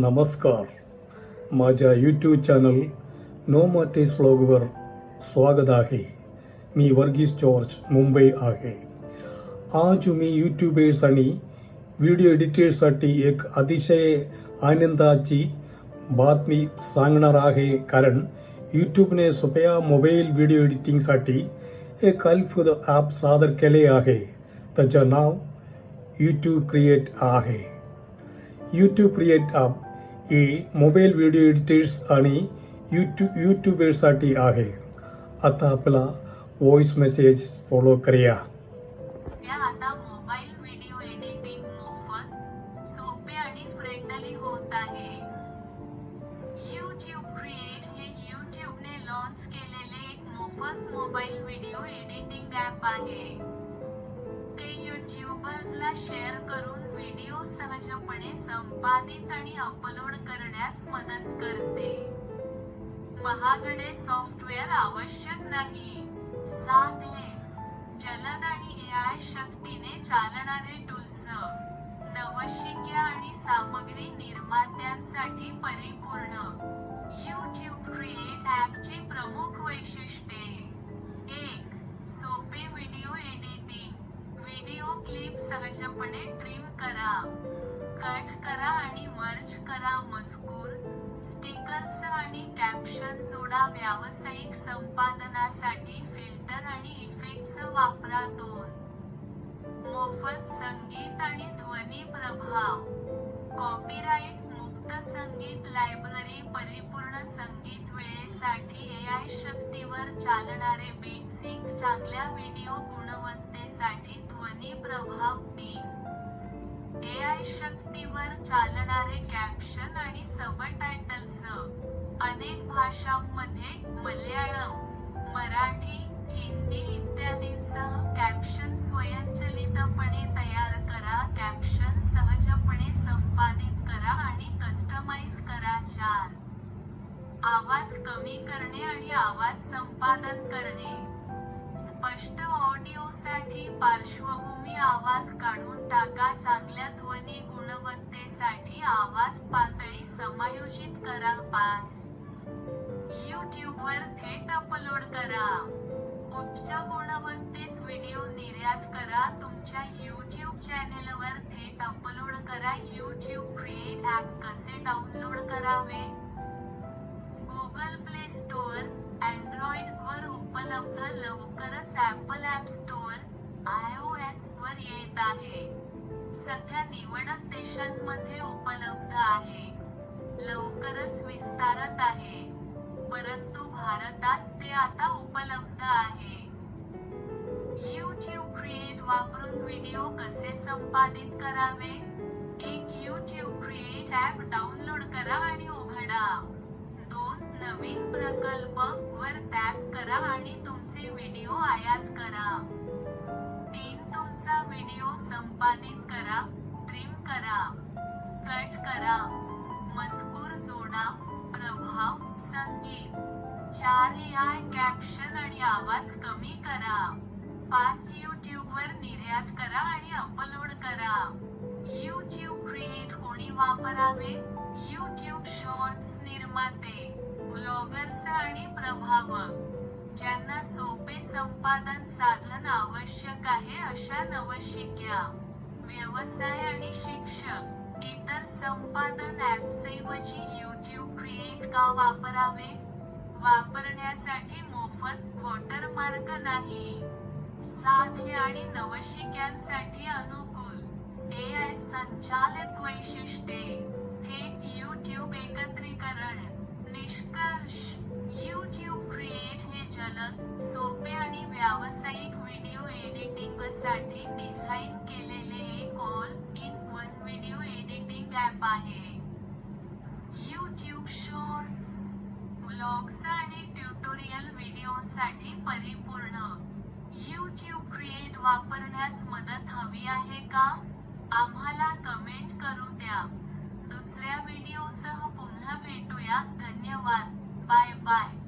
नमस्कार माझ्या YouTube channel नो मटेस व्लॉगवर स्वागत आहे मी वर्गीस जॉर्ज मुंबई आहे आज मी यूट्यूबर्स आणि व्हिडिओ एडिटर्ससाठी एक अतिशय आनंदाची बातमी सांगणार आहे कारण यूट्यूबने सोप्या मोबाईल व्हिडिओ एडिटिंगसाठी एक अद्भुत ॲप सादर केले आहे त्याचं नाव यूट्यूब क्रिएट आहे यूट्यूब क्रिएट ॲप ही मोबाईल व्हिडिओ एडिटर्स आणि यूट्यूब यूट्यूबरसाठी आहे. आता आपला व्हॉइस मेसेज फॉलो करूया. सध्या आता मोबाईल व्हिडिओ एडिटिंग मोफत सोपे आणि फ्रेंडली होत आहे. यूट्यूब क्रिएट हे यूट्यूबने लॉन्च केलेले एक मोफत मोबाईल व्हिडिओ एडिटिंग ॲप आहे. युट्यूबर्सला शेअर करून व्हिडिओ सहजपणे संपादित आणि अपलोड करण्यास मदत करते. महागडे सॉफ्टवेअर आवश्यक नाही. साधे जलद आणि एआय शक्तीने चालणारे टूल्स नवशिक्या आणि सामग्री निर्मात्यांसाठी परिपूर्ण. यूट्यूब क्रिएट ॲपची प्रमुख वैशिष्ट्ये. एक सहजपणे ट्रिम करा. कट करा आणि मर्ज करा मजकूर. स्टिकर्स आणि कॅप्शन जोडा व्यावसायिक संपादनासाठी फिल्टर आणि इफेक्ट्स वापरा दोन. मोफत संगीत आणि ध्वनी प्रभाव. कॉपीराइट मुक्त संगीत लायब्ररी परिपूर्ण संगीत वेळेसाठी ए चालणारे बीट चांगल्या व्हिडिओ गुणवत्तेसाठी ध्वनी प्रभाव तीन एआय शक्तीवर चालणारे कॅप्शन आणि सबटायटल्स अनेक भाषांमध्ये मल्याळम मराठी हिंदी इत्यादींसह कॅप्शन स्वयंचलितपणे तयार करा कॅप्शन सहजपणे संपादित करा आणि कस्टमाइज करा चार. आवाज कमी करणे आणि आवाज संपादन करणे. स्पष्ट ऑडिओसाठी पार्श्वभूमी आवाज काढून टाका. चांगल्या ध्वनी गुणवत्तेसाठी आवाज पातळी समायोजित करा पाच. यूट्यूबवर थेट अपलोड करा. उच्च गुणवत्तेत व्हिडिओ निर्यात करा. तुमच्या यूट्यूब चॅनेलवर थेट अपलोड करा. यूट्यूब क्रिएट ॲप कसे डाउनलोड करावे? स्टोअर अँड्रॉइड वर उपलब्ध लवकरच Apple app store I O S वर येत आहे. सध्या निवडक देशांमध्ये उपलब्ध आहे. लवकरच विस्तारत आहे. परंतु भारतात ते आता उपलब्ध आहे. यूट्यूब क्रिएट वापरून व्हिडिओ कसे संपादित करावे? एक यूट्यूब क्रिएट ॲप डाउनलोड करा आणि उघडा. नवीन प्रकल्प वर टॅप करा आणि तुमचे व्हिडिओ आयात करा. तीन तुमचा व्हिडिओ संपादित करा ट्रिम करा कट करा. मजकूर जोडा प्रभाव संगीत. चार आय कॅप्शन आणि आवाज कमी करा. पाच यूट्यूब वर निर्यात करा आणि अपलोड करा. यूट्यूब क्रिएट कोणी वापरावे? यूट्यूब शॉर्ट्स निर्माते. ब्लॉगर्स आणि प्रभावक ज्यांना सोपे संपादन साधन आवश्यक आहे अशा नवशिक्या व्यवसाय आणि शिक्षक इतर संपादन ऍप्सऐवजी यूट्यूब क्रिएट का वापरावे? वापरण्यासाठी मोफत वॉटरमार्क नाही. साधे आणि नवशिक्यांसाठी अनुकूल ए आय संचालित वैशिष्ट्ये. सोपे आणि व्यावसायिक व्हिडिओ एडिटिंगसाठी डिझाईन केलेले एक all in one video editing app आहे. यूट्यूब शॉर्ट्स ब्लॉग्स आणि ट्युटोरियल व्हिडिओसाठी परिपूर्ण. यूट्यूब क्रिएट वापरण्यास मदत हवी आहे का? आम्हाला कमेंट करू द्या. दुसऱ्या व्हिडिओसह पुन्हा भेटूया. धन्यवाद. Bye bye